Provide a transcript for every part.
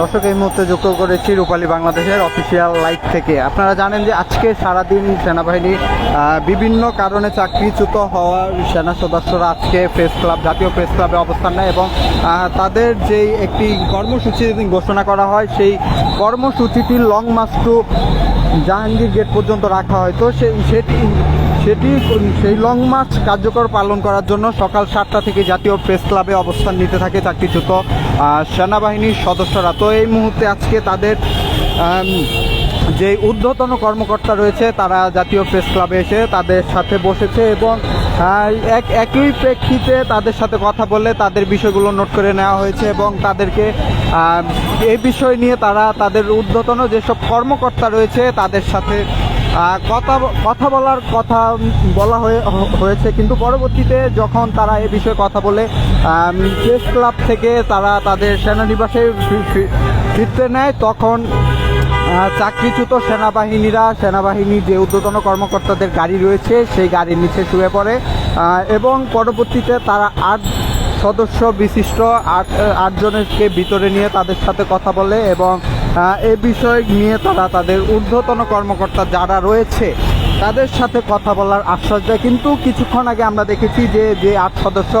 দর্শক, এই মুহূর্তে যুক্ত করেছি রূপালী বাংলাদেশের অফিসিয়াল লাইভ থেকে। আপনারা জানেন যে আজকে সারাদিন সেনাবাহিনী বিভিন্ন কারণে চাকরিচ্যুত হওয়ার সেনা সদস্যরা আজকে প্রেস ক্লাব জাতীয় প্রেস ক্লাবে অবস্থান নেয় এবং তাদের যেই একটি কর্মসূচি ঘোষণা করা হয়, সেই কর্মসূচিটি long march to Jahangir gate পর্যন্ত রাখা হয়। তো সেই, সেটি সেটি সেই লং মার্চ কার্যকর পালন করার জন্য সকাল সাতটা থেকে জাতীয় প্রেস ক্লাবে অবস্থান নিতে থাকে চাকরিচ্যুত সেনাবাহিনীর সদস্যরা। তো এই মুহূর্তে আজকে তাদের যে ঊর্ধ্বতন কর্মকর্তা রয়েছে, তারা জাতীয় প্রেস ক্লাবে এসে তাদের সাথে বসেছে এবং এক, একই প্রেক্ষিতে তাদের সাথে কথা বলে তাদের বিষয়গুলো নোট করে নেওয়া হয়েছে এবং তাদেরকে এই বিষয় নিয়ে তারা তাদের ঊর্ধ্বতন যেসব কর্মকর্তা রয়েছে, তাদের সাথে কথা কথা বলার কথা বলা হয়ে হয়েছে, কিন্তু পরবর্তীতে যখন তারা এ বিষয়ে কথা বলে প্রেস ক্লাব থেকে তারা তাদের সেনানিবাসে ফিরতে নেয়, তখন চাকরিচ্যুত সেনাবাহিনীরা সেনাবাহিনীর যে ঊর্ধ্বতন কর্মকর্তাদের গাড়ি রয়েছে, সেই গাড়ির নিচে শুয়ে পড়ে এবং পরবর্তীতে তারা আট সদস্য বিশিষ্ট আট, আটজনকে ভিতরে নিয়ে তাদের সাথে কথা বলে এবং এ বিষয় নিয়ে তারা তাদের ঊর্ধ্বতন কর্মকর্তা যারা রয়েছে, তাদের সাথে কথা বলার আশ্বাস দেয়। কিন্তু কিছুক্ষণ আগে আমরা দেখেছি যে যে আট সদস্য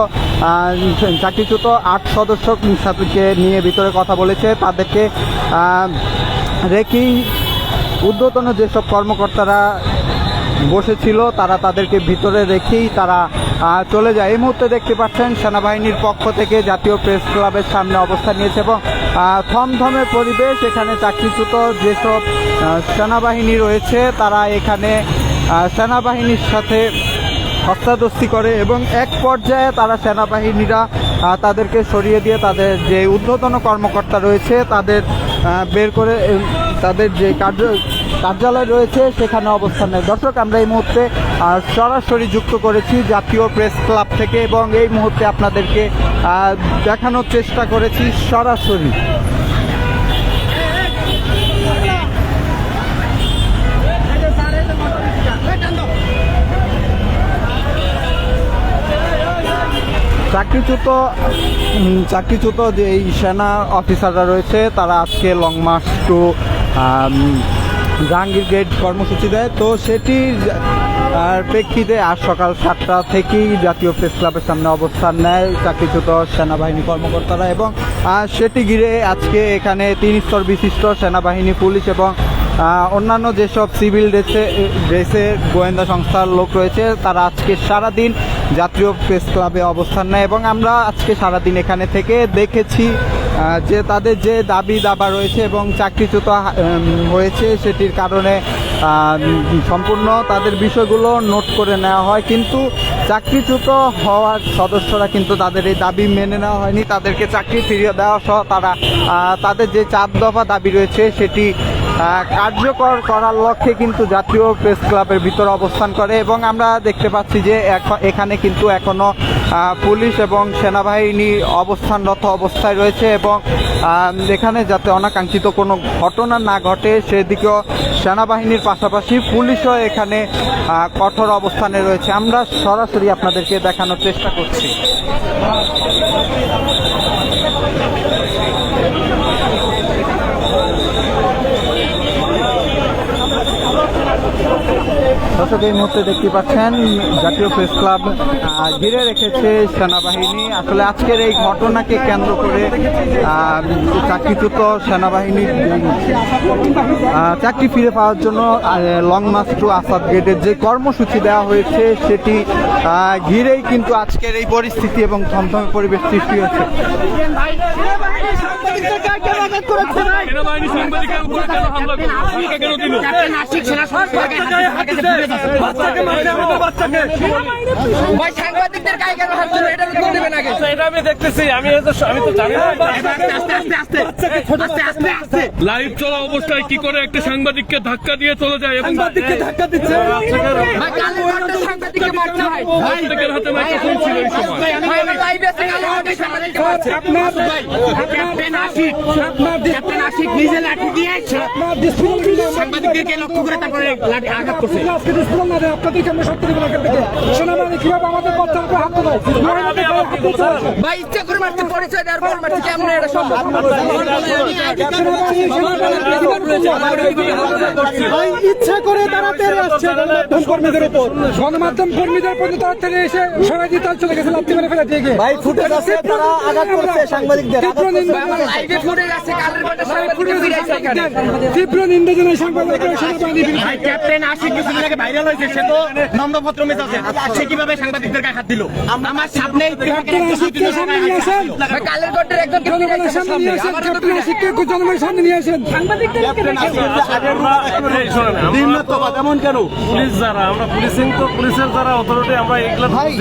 চাকরিচ্যুত আট সদস্য সাথে নিয়ে ভিতরে কথা বলেছে। তাদেরকে রেখেই ঊর্ধ্বতন যেসব কর্মকর্তারা বসেছিল, তারা তাদেরকে ভিতরে রেখেই তারা চলে যায়। এই মুহূর্তে দেখতে পাচ্ছেন, সেনাবাহিনীর পক্ষ থেকে জাতীয় প্রেস ক্লাবের সামনে অবস্থান নিয়েছে এবং থমথমে পরিবেশ, এখানে চাকরিচ্যুত যেসব সেনাবাহিনী রয়েছে, তারা এখানে সেনাবাহিনীর সাথে হস্তাদস্তি করে এবং এক পর্যায়ে তারা সেনাবাহিনীরা তাদেরকে সরিয়ে দিয়ে তাদের যে ঊর্ধ্বতন কর্মকর্তা রয়েছে, তাদের বের করে, তাদের যে কার্য কার্যালয় রয়েছে, সেখানে অবস্থান নেয় দর্শক আমরা এই মুহূর্তে সরাসরি যুক্ত করেছি জাতীয় প্রেস ক্লাব থেকে এবং এই মুহূর্তে আপনাদেরকে দেখানোর চেষ্টা করেছি সরাসরি। চাকরিচ্যুত চাকরিচ্যুত যে এই সেনা অফিসাররা রয়েছে, তারা আজকে long march to Jahangir gate কর্মসূচি দেয়। তো সেটির প্রেক্ষিতে আজ সকাল সাতটা থেকেই জাতীয় প্রেস ক্লাবের সামনে অবস্থান নেয় চাকরিচ্যুত সেনাবাহিনী কর্মকর্তারা এবং সেটি ঘিরে আজকে এখানে তিন স্তর বিশিষ্ট সেনাবাহিনী, পুলিশ এবং অন্যান্য যেসব সিভিল ড্রেসে ড্রেসে গোয়েন্দা সংস্থার লোক রয়েছে, তারা আজকে সারাদিন জাতীয় প্রেস ক্লাবে অবস্থান নেয় এবং আমরা আজকে সারাদিন এখানে থেকে দেখেছি যে তাদের যে দাবি দাবা রয়েছে এবং চাকরিচ্যুত হয়েছে সেটির কারণে সম্পূর্ণ তাদের বিষয়গুলো নোট করে নেওয়া হয়। কিন্তু চাকরিচ্যুত হওয়ার সদস্যরা কিন্তু তাদের এই দাবি মেনে নেওয়া হয়নি। তাদেরকে চাকরি ফিরিয়ে দেওয়া সহ তারা তাদের যে চার দফা দাবি রয়েছে সেটি কার্যকর করার লক্ষ্যে কিন্তু জাতীয় প্রেস ক্লাবের ভিতরে অবস্থান করে এবং আমরা দেখতে পাচ্ছি যে এখ- এখানে কিন্তু এখনও পুলিশ এবং সেনাবাহিনী অবস্থানরত অবস্থায় রয়েছে এবং এখানে যাতে অনাকাঙ্ক্ষিত কোনো ঘটনা না ঘটে সেদিকেও সেনাবাহিনীর পাশাপাশি পুলিশও এখানে কঠোর অবস্থানে রয়েছে। আমরা সরাসরি আপনাদেরকে দেখানোর চেষ্টা করছি। দর্শক এই মুহূর্তে দেখতে পাচ্ছেন জাতীয় প্রেস ক্লাব ঘিরে রেখেছে সেনাবাহিনী। আসলে আজকের এই ঘটনাকে কেন্দ্র করে চাকরিচ্যুত সেনাবাহিনীর চাকরি ফিরে পাওয়ার জন্য লং মার্চ টু আসাদ গেটের যে কর্মসূচি দেওয়া হয়েছে সেটি ঘিরেই কিন্তু আজকের এই পরিস্থিতি এবং থমথমে পরিবেশ সৃষ্টি হয়েছে। সেনাবাহিনী সাংবাদিকের উপরে কেন হামলা করল? আচ্ছা, এটা আমি দেখতেছি। আমি আমি তো জানি না। আস্তে আস্তে আস্তে আস্তে। আস্তে আস্তে আস্তে। লাইভ চলা অবস্থায় কি করে একটা সাংবাদিককে ধাক্কা দিয়ে চলে যায় এবং ধাক্কা দিচ্ছে। সাংবাদিকের হাতে মাইক্রোফোন ছিল এই সময়। ভাই আমার লাইভ আছে কালো ঘণ্টা সাংবাদিককে মারছে আপনার ক্যাপ্টেন আশিক আপনার ক্যাপ্টেন আশিক নিজে লাঠি দিয়ে সাংবাদিকদেরকে লক্ষ্য করে তারপরে আঘাত করছে আজকে ডিসপ্লিন না দেয় আপনাদেরকে আমরা সত্যি বলে এখান থেকে সেনাবাহিনী কীভাবে আমাদের বাচ্চার উপর হাত তোলে মহিলাদের গায়ে হাত তুলছে ভাই ইচ্ছা করে মারছে পরিচয় দেওয়ার পর মারছে কেমন এটা সম্ভব ইচ্ছা করে তারা তেরে আসছে গণমাধ্যম কর্মীদের উপর গণমাধ্যম কর্মীদের পর্যন্ত তারা তেরে এসে সবাই দিয়ে চলে গেছে লাত্তি মেরে ফেলে দিয়ে ভাই ফুটেজ আছে তারা আঘাত করছে সাংবাদিকদের। ফুটে তীব্র নিন্দা জানাই সাংবাদিকদের সেনাবাহিনী বিরুদ্ধে। আশিক কিছুদিন আগে ভাইরাল হয়েছে সে তো নম্রভদ্র মেজাজ। সে কীভাবে সাংবাদিকদের গায়ে হাত দিল? আমার সামনে ক্যাপ্টেন আশিককে সামনে নিয়ে আসেন। ভাই কালের ঘণ্টার একজনকে জনগণের সামনে নিয়ে আসেন আমার তো জনগণের সামনে নিয়ে আসেন। পুলিশ যারা আমরা পুলিশিং তো পুলিশের যারা অথরিটি আমরা এগুলো এই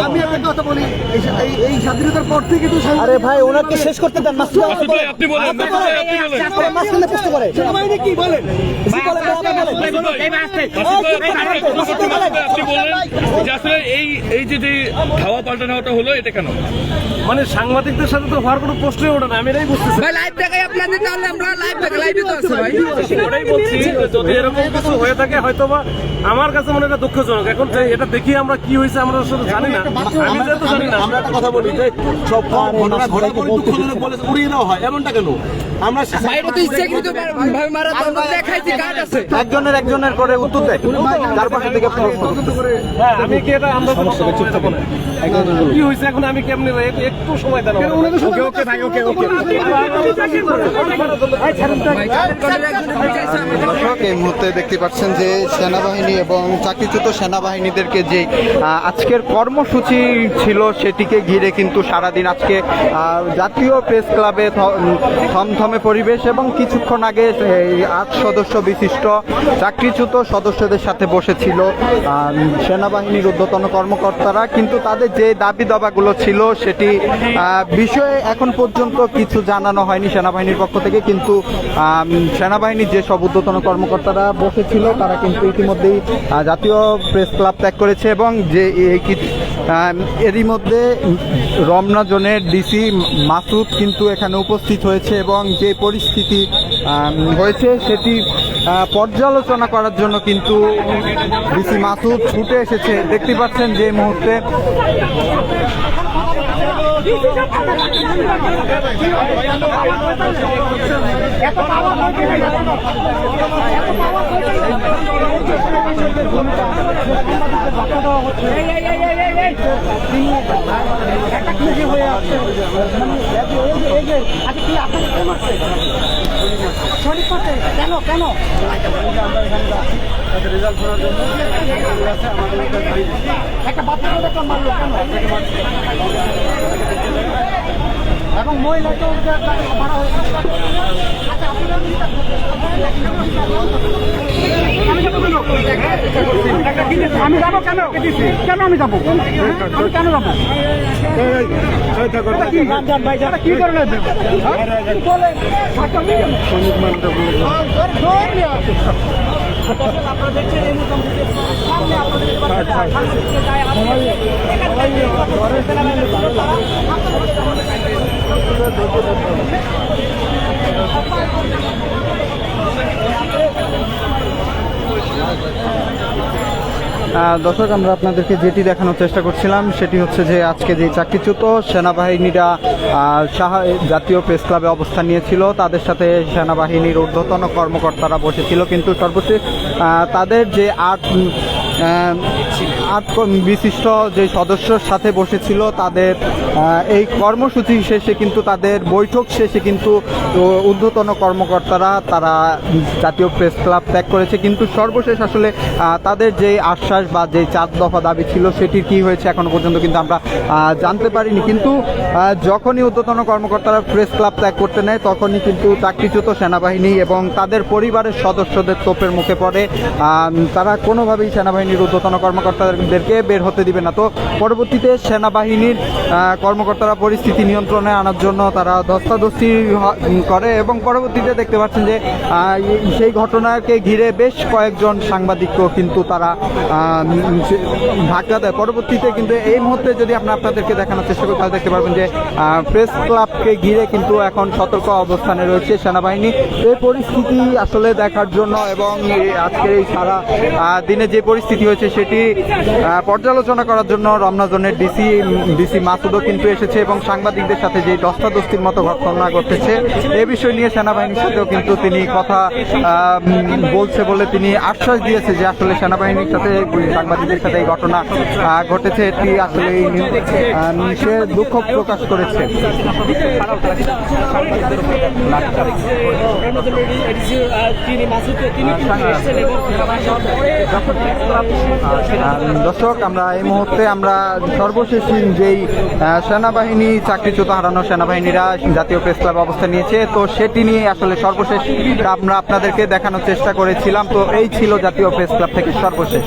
আমি একটা কথা বলি। এই এই- এই স্বাধীনতার পর থেকে তো আরে ভাই ওনাকে শেষ করতে দেন মাসুদ মাসুদ আপনি বলেন আপনি বলেন মাসুদ প্রশ্ন করে। কি বলেন। আপনি মাসুদ ভাই আপনি বলেন যে আসলে এই এই যে যে ধাওয়া পাল্টানোটা হলো এটা কেন মানে সাংবাদিকদের সাথে তো হওয়ার কোনো প্রশ্নই ওঠে না আমি এটাই বুঝতেছি। ভাই লাইভ দেখাই আপনাদের তাহলে আমরা লাইভ দেখাই লাইভে তো আছে ভাই। ওটাই বলছি যদি এরকম কিছু হয়ে থাকে হয়তো বা আমার কাছে মনে হয় এটা দুঃখজনক। এখন এটা দেখি আমরা কি হয়েছে আমরা আসলে জানি না। আমি যেহেতু জানি না। আমরা একটা কথা বলি যে সব ঘটনা পরে দুঃখজনক বলে উড়িয়ে দেওয়া হয়। এমনটা কেন? আমরা ভাই তো ইচ্ছাকৃত ভাবে মারা দেখাইছি কাট আছে। একজনের একজনের করে উত্তর দেয় তার পাশে থেকে প্রশ্ন হ্যাঁ আমি কি এটা আমরা কি হয়েছে এখন আমি কেমনি একটু- সময় দেন ওকে ওকে ভাই ওকে ওকে এই মুহূর্তে দেখতে পাচ্ছেন যে সেনাবাহিনী এবং চাকরিচ্যুত সেনাবাহিনীদেরকে যে আজকের কর্মসূচি ছিল সেটিকে ঘিরে কিন্তু সারাদিন আজকে আহ, জাতীয় প্রেস ক্লাবে থমথমে পরিবেশ এবং কিছুক্ষণ আগে আট সদস্য বিশিষ্ট চাকরিচ্যুত সদস্যদের সাথে বসেছিল সেনাবাহিনীর ঊর্ধ্বতন কর্মকর্তারা, কিন্তু তাদের যে দাবি দাবাগুলো ছিল সেটি বিষয়ে এখন পর্যন্ত কিছু জানানো হয়নি সেনাবাহিনীর পক্ষ থেকে, কিন্তু সেনাবাহিনীর যে সব ঊর্ধ্বতন কর্মকর্তারা বসেছিল, তারা কিন্তু ইতিমধ্যেই জাতীয় প্রেস ক্লাব ত্যাগ করেছে এবং যে এরই মধ্যে রমনা জোনের ডিসি মাসুদ কিন্তু এখানে উপস্থিত হয়েছে এবং যে পরিস্থিতি হয়েছে সেটি পর্যালোচনা করার জন্য কিন্তু ডিসি মাসুদ ছুটে এসেছে। দেখতে পাচ্ছেন যে একটা খুশি হয়ে কি আপনার প্রেম আছে কেন কেন একটা বাচ্চা দেখলাম মারলো কেন এই মুহূর্তে আমি যাব কেন? কেন আমি যাব? আমি কেন যাব? কি? করে দর্শক আমরা আপনাদেরকে যেটি দেখানোর চেষ্টা করছিলাম সেটি হচ্ছে যে আজকে যে চাকরিচ্যুত সেনাবাহিনীরা সাহা জাতীয় প্রেস ক্লাবে অবস্থান নিয়েছিল। তাদের সাথে সেনাবাহিনীর ঊর্ধ্বতন কর্মকর্তারা বসেছিল কিন্তু সর্বশেষ তাদের যে আহ, আট বিশিষ্ট যে সদস্যর সাথে বসেছিল, তাদের এই কর্মসূচি শেষে কিন্তু তাদের বৈঠক শেষে কিন্তু ঊর্ধ্বতন কর্মকর্তারা তারা জাতীয় প্রেস ক্লাব ত্যাগ করেছে। কিন্তু সর্বশেষ আসলে তাদের যে আশ্বাস বা যে চার দফা দাবি ছিল, সেটির কি হয়েছে এখনও পর্যন্ত কিন্তু আমরা জানতে পারিনি। কিন্তু যখনই ঊর্ধ্বতন কর্মকর্তারা প্রেস ক্লাব ত্যাগ করতে নেয়, তখনই কিন্তু চাকরিচ্যুত সেনাবাহিনী এবং তাদের পরিবারের সদস্যদের তোপের মুখে পড়ে। তারা কোনোভাবেই সেনাবাহিনী সেনাবাহিনীর ঊর্ধ্বতন কর্মকর্তাদেরকে বের হতে দিবে না। তো পরবর্তীতে সেনাবাহিনীর কর্মকর্তারা পরিস্থিতি নিয়ন্ত্রণে আনার জন্য তারা ধস্তাধস্তি করে এবং পরবর্তীতে দেখতে পাচ্ছেন যে সেই ঘটনাকে ঘিরে বেশ কয়েকজন সাংবাদিকও কিন্তু তারা ধাক্কা দেয়। পরবর্তীতে কিন্তু এই মুহূর্তে যদি আমরা আপনাদেরকে দেখানোর চেষ্টা করি, তাহলে দেখতে পারবেন যে প্রেস ক্লাবকে ঘিরে কিন্তু এখন সতর্ক অবস্থানে রয়েছে সেনাবাহিনী। এই পরিস্থিতি আসলে দেখার জন্য এবং আজকের এই সারা দিনে যে পরিস্থিতি হয়েছে সেটি পর্যালোচনা করার জন্য রমনাজনের ডিসি ডিসি মাসুদও কিন্তু এসেছে এবং সাংবাদিকদের সাথে যে দস্তাদস্তির মতো ঘটনা ঘটেছে এ বিষয় নিয়ে সেনাবাহিনীর সাথেও কিন্তু তিনি কথা বলছে বলে তিনি আশ্বাস দিয়েছে যে আসলে সেনাবাহিনীর সাথে সাংবাদিকদের সাথে এই ঘটনা ঘটেছে। এটি আসলে সে দুঃখ প্রকাশ করেছে। আহ, দর্শক, আমরা এই মুহূর্তে আমরা সর্বশেষ যেই সেনাবাহিনী চাকরিচ্যুত হারানো সেনাবাহিনীরা জাতীয় প্রেস ক্লাবে অবস্থান নিয়েছে, তো সেটি নিয়ে আসলে সর্বশেষ আমরা আপনাদেরকে দেখানোর চেষ্টা করেছিলাম, তো এই ছিল জাতীয় প্রেস ক্লাব থেকে সর্বশেষ।